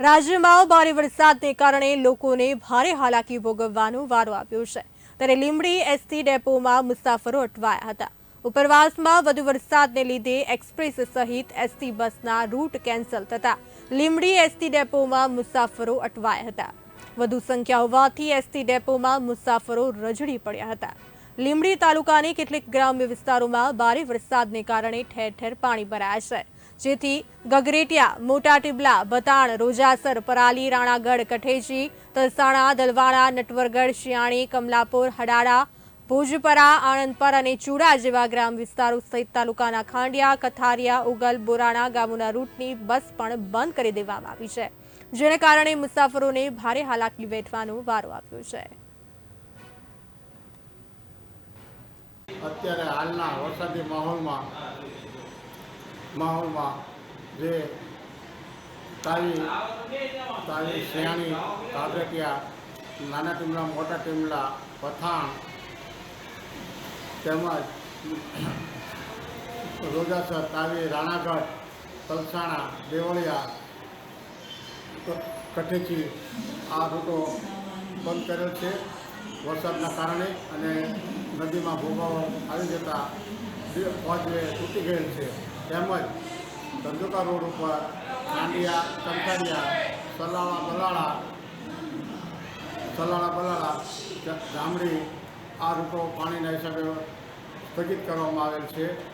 રાજ્યમાં ભારે વરસાદને કારણે લોકોને ભારે હાલાકી ભોગવવાનો વારો આવ્યો છે. ત્યારે લીંબડી એસટી ડેપોમાં મુસાફરો અટવાયા હતા. ઉપરવાસમાં વધુ વરસાદને લીધે એક્સપ્રેસ સહિત એસટી બસના રૂટ કેન્સલ થતા લીંબડી એસટી ડેપોમાં મુસાફરો અટવાયા હતા. વધુ સંખ્યા હોવાથી એસટી ડેપોમાં મુસાફરો રજડી પડ્યા હતા. લીંબડી તાલુકાની કેટલીક ગ્રામ્ય વિસ્તારોમાં ભારે વરસાદને કારણે ઠેર ઠેર પાણી ભરાયા છે. જેથી ગગરેટિયા, મોટા ટીબલા, બતાણ, રોજાસર, પરાલી, રાણાગઢ, કઠેજી, તલસાણા દલવાડા નટવરગઢ શિયાણી કમલાપુર હડાડા ભુજપરા, આણંદપર અને ચૂડા જેવા ગ્રામ વિસ્તારો સહિત તાલુકાના ખાંડિયા, કથારિયા, ઉગલ, બોરાણા ગામોના રૂટની બસ પણ બંધ કરી દેવામાં આવી છે, જેને કારણે મુસાફરોને ભારે હાલાકી વેઠવાનો વારો આવ્યો છે. અત્યારે હાલના વરસાદી માહોલમાં માહોલમાં જે તાવી તાવી શિયાણી કાગરેટિયા નાના ટીમલા મોટા ટીમલા પથાણ તેમજ રોજાસર તાવી રાણાગઢ તલસાણા, દેવળિયા, કઠેચી આ રૂટો બંધ કરેલ છે વરસાદના કારણે અને નદીમાં ભૂગાવો આવી જતા પહોંચવે તૂટી ગયેલ છે. તેમજ ધંધુકા રોડ ઉપર કાંડિયા કંકારિયા સલાળા બલાળા સલાળા બલાળા જામડી આ રૂટો પાણીના હિસાબે સ્થગિત કરવામાં આવેલ છે.